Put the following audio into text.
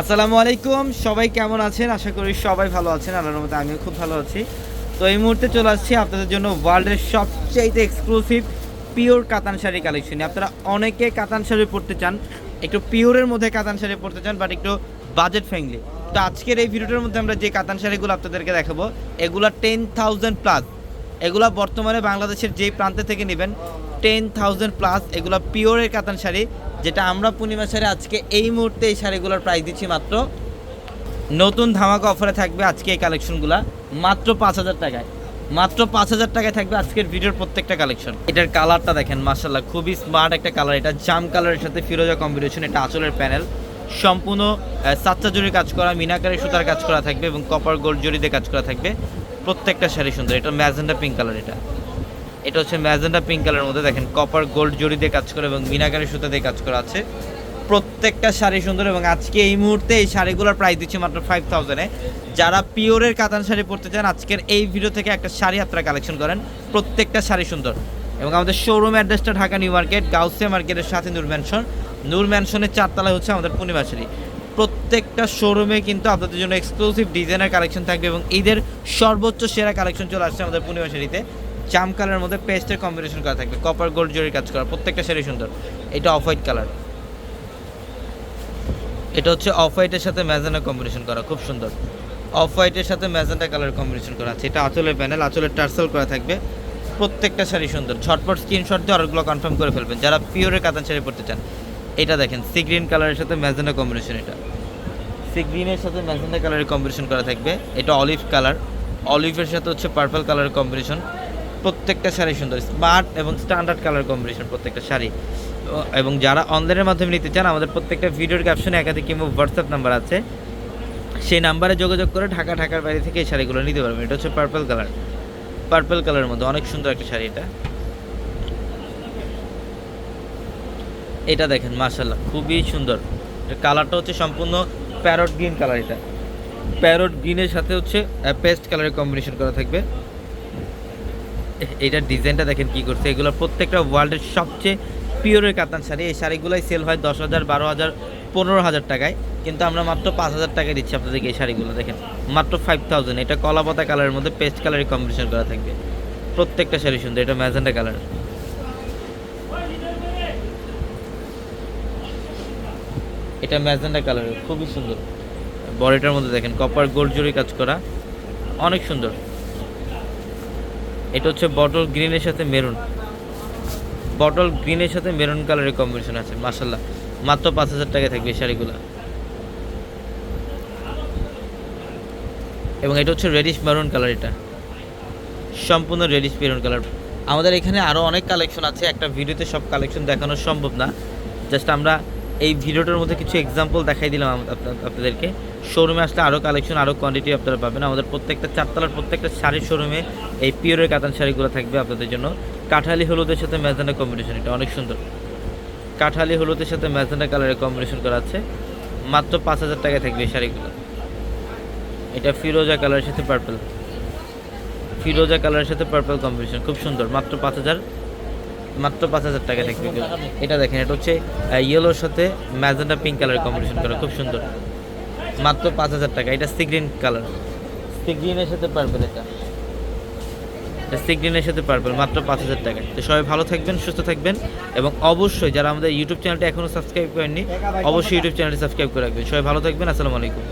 আসসালামু আলাইকুম। সবাই কেমন আছেন? আশা করি সবাই ভালো আছেন। আল্লাহর মতো আমিও খুব ভালো আছি। তো এই মুহূর্তে চলে আসছি আপনাদের জন্য ওয়ার্ল্ডের সবচাইতে এক্সক্লুসিভ পিওর কাতান শাড়ি কালেকশনে আপনারা অনেকে কাতান শাড়ি পরতে চান, একটু পিওরের মধ্যে কাতান শাড়ি পরতে চান বাট একটু বাজেট ফ্রেন্ডলি তো আজকের এই ভিডিওটার মধ্যে আমরা যে কাতান শাড়িগুলো আপনাদেরকে দেখাবো, এগুলো টেন থাউজেন্ড প্লাস এগুলা বর্তমানে বাংলাদেশের যেই প্রান্তে থেকে নেবেন টেন থাউজেন্ড প্লাস এগুলো পিওরের কাতান শাড়ি। যেটা আমরা পূর্ণিমা শাড়ি আজকে এই মুহূর্তে এই শাড়িগুলোর প্রাইস দিচ্ছি মাত্র। নতুন ধামাকা অফারে থাকবে আজকে এই কালেকশনগুলো মাত্র পাঁচ হাজার টাকায়। মাত্র পাঁচ হাজার টাকায় থাকবে আজকের ভিডিওর প্রত্যেকটা কালেকশন এটার কালারটা দেখেন মার্শাল্লাহ খুবই স্মার্ট একটা কালার এটা জাম কালারের সাথে ফিরোজা কম্বিনেশন এটা আঁচলের প্যানেল সম্পূর্ণ সাতটা জরির কাজ করা, মিনাকারি সুতার কাজ করা থাকবে এবং কপার গোল্ড জরিতে কাজ করা থাকবে। প্রত্যেকটা শাড়ি সুন্দর, এটা ম্যাজেন্ডা পিঙ্ক কালার এটা। এটা হচ্ছে ম্যাজেন্ডা পিঙ্ক কালারের মধ্যে। দেখেন কপার গোল্ড জরি দিয়ে কাজ করা এবং মিনাকারি সুতা দিয়ে কাজ করা আছে। প্রত্যেকটা শাড়ি সুন্দর এবং আজকে এই মুহূর্তে এই শাড়িগুলোর প্রাইস দিচ্ছে মাত্র ফাইভ থাউজেন্ডে যারা পিওরের কাতান শাড়ি পরতে চান, আজকের এই ভিডিও থেকে একটা শাড়ি আপনারা কালেকশন করেন। প্রত্যেকটা শাড়ি সুন্দর। এবং আমাদের শোরুম অ্যাড্রেসটা ঢাকা নিউ মার্কেট, গাউসিয়া মার্কেটের সাথে নূর ম্যানশন নূর ম্যানশনের চারতলায় হচ্ছে আমাদের পূর্ণিমা শাড়ি। প্রত্যেকটা শোরুমে কিন্তু আপনাদের জন্য এক্সক্লুসিভ ডিজাইনের কালেকশন থাকবে এবং ঈদের সর্বোচ্চ সেরা কালেকশন চলে আসছে আমাদের পূর্ণিমা শাড়িতে। জাম কালারের মধ্যে পেস্টের কম্বিনেশন করা থাকবে। কপার গোল্ড জরির কাজ করা, প্রত্যেকটা শাড়ি সুন্দর। এটা অফ হোয়াইট কালার এটা হচ্ছে অফ হোয়াইটের সাথে ম্যাজেন্ডা কম্বিনেশন করা, খুব সুন্দর। অফ হোয়াইটের সাথে ম্যাজেন্ডা কালার কম্বিনেশন করা আছে। এটা আঁচলের প্যানেল আঁচলের টার্সেল করা থাকবে। প্রত্যেকটা শাড়ি সুন্দর। ঝটপট স্ক্রিনশট দিয়ে অর্ডারগুলো কনফার্ম করে ফেলবেন। যারা পিওরের কাতান শাড়ি পরতে চান, এটা দেখেন সি গ্রিন কালারের সাথে ম্যাজেন্ডা কম্বিনেশন এটা। সি গ্রিনের সাথে ম্যাজেন্ডা কালারের কম্বিনেশন করা থাকবে। এটা অলিভ কালার অলিভের সাথে হচ্ছে পার্পল কালারের কম্বিনেশন প্রত্যেকটা শাড়ি সুন্দর। স্মার্ট এবং স্ট্যান্ডার্ড কালার কম্বিনেশন প্রত্যেকটা শাড়ি। এবং যারা অনলাইনের মাধ্যমে নিতে চান, আমাদের প্রত্যেকটা ভিডিওর ক্যাপশনে একাধিক কিংবা হোয়াটসঅ্যাপ নাম্বার আছে। সেই নাম্বারে যোগাযোগ করে ঢাকা, ঢাকার বাইরে থেকে এই শাড়িগুলো নিতে পারবেন। এটা হচ্ছে পার্পল কালার পার্পল কালারের মধ্যে অনেক সুন্দর একটা শাড়ি এটা। এটা দেখেন মার্শাল্লাহ খুবই সুন্দর। কালারটা হচ্ছে সম্পূর্ণ প্যারট গ্রিন কালার এটা। প্যারট গ্রিনের সাথে হচ্ছে পেস্ট কালারের কম্বিনেশন করা থাকবে। এটার ডিজাইনটা দেখেন কি করছে। এগুলো প্রত্যেকটা ওয়ার্ল্ডের সবচেয়ে পিওরের কাতান শাড়ি। এই শাড়িগুলোই সেল হয় দশ হাজার, বারো হাজার, পনেরো হাজার টাকায়। কিন্তু আমরা মাত্র পাঁচ হাজার টাকায় দিচ্ছি আপনাদেরকে এই শাড়িগুলো, দেখেন। মাত্র ফাইভ থাউজেন্ড এটা কলা পাতা কালারের মধ্যে পেস্ট কালারের কম্বিনেশন করা থাকবে। প্রত্যেকটা শাড়ি সুন্দর। এটা ম্যাজেন্ডা কালার এটা ম্যাজেন্ডা কালারের খুবই সুন্দর। বডিটার মধ্যে দেখেন কপার গোল্ড জরি কাজ করা। অনেক সুন্দর। এটা হচ্ছে বটল গ্রিনের সাথে মেরুন বটল গ্রিনের সাথে মেরুন কালারের কম্বিনেশন আছে মাসাল্লাহ মাত্র পাঁচ হাজার টাকায় থাকবে শাড়িগুলো। এবং এটা হচ্ছে রেডিশ মেরুন কালার এটা। সম্পূর্ণ রেডিশ মেরুন কালার আমাদের এখানে আরও অনেক কালেকশন আছে, একটা ভিডিওতে সব কালেকশন দেখানো সম্ভব না। জাস্ট আমরা এই ভিডিওটার মধ্যে কিছু এক্সাম্পল দেখাই দিলাম আপনাদেরকে। শোরুমে আসলে আরও কালেকশন আরও কোয়ান্টিটি আপনারা পাবেন। আমাদের প্রত্যেকটা চারতলার প্রত্যেকটা শাড়ির শোরুমে এই পিওরের কাতান শাড়িগুলো থাকবে আপনাদের জন্য। কাঠালি, হলুদের সাথে ম্যাজেন্ডা কম্বিনেশন এটা অনেক সুন্দর। কাঠালি, হলুদের সাথে ম্যাজেন্ডা কালারের কম্বিনেশন করা আছে। মাত্র পাঁচ হাজার টাকায় থাকবে এই শাড়িগুলো। এটা ফিরোজা কালারের সাথে পার্পল ফিরোজা কালারের সাথে পার্পল কম্বিনেশন খুব সুন্দর। মাত্র পাঁচ হাজার, মাত্র পাঁচ হাজার টাকা থাকবে। এটা দেখেন, এটা হচ্ছে ইয়েলোর সাথে ম্যাজেন্ডা পিঙ্ক কালারের কম্বিনেশন করা, খুব সুন্দর। মাত্র পাঁচ হাজার টাকা। এটা সি গ্রিন কালার সি গ্রিনের সাথে পার্পল এটা। সি গ্রিনের সাথে পার্পল মাত্র পাঁচ হাজার টাকা। তো সবাই ভালো থাকবেন সুস্থ থাকবেন এবং অবশ্যই যারা আমাদের ইউটিউব চ্যানেলটা এখনও সাবস্ক্রাইব করেননি অবশ্যই ইউটিউব চ্যানেলটি সাবস্ক্রাইব করে রাখবেন। সবাই ভালো থাকবেন আসসালামু আলাইকুম।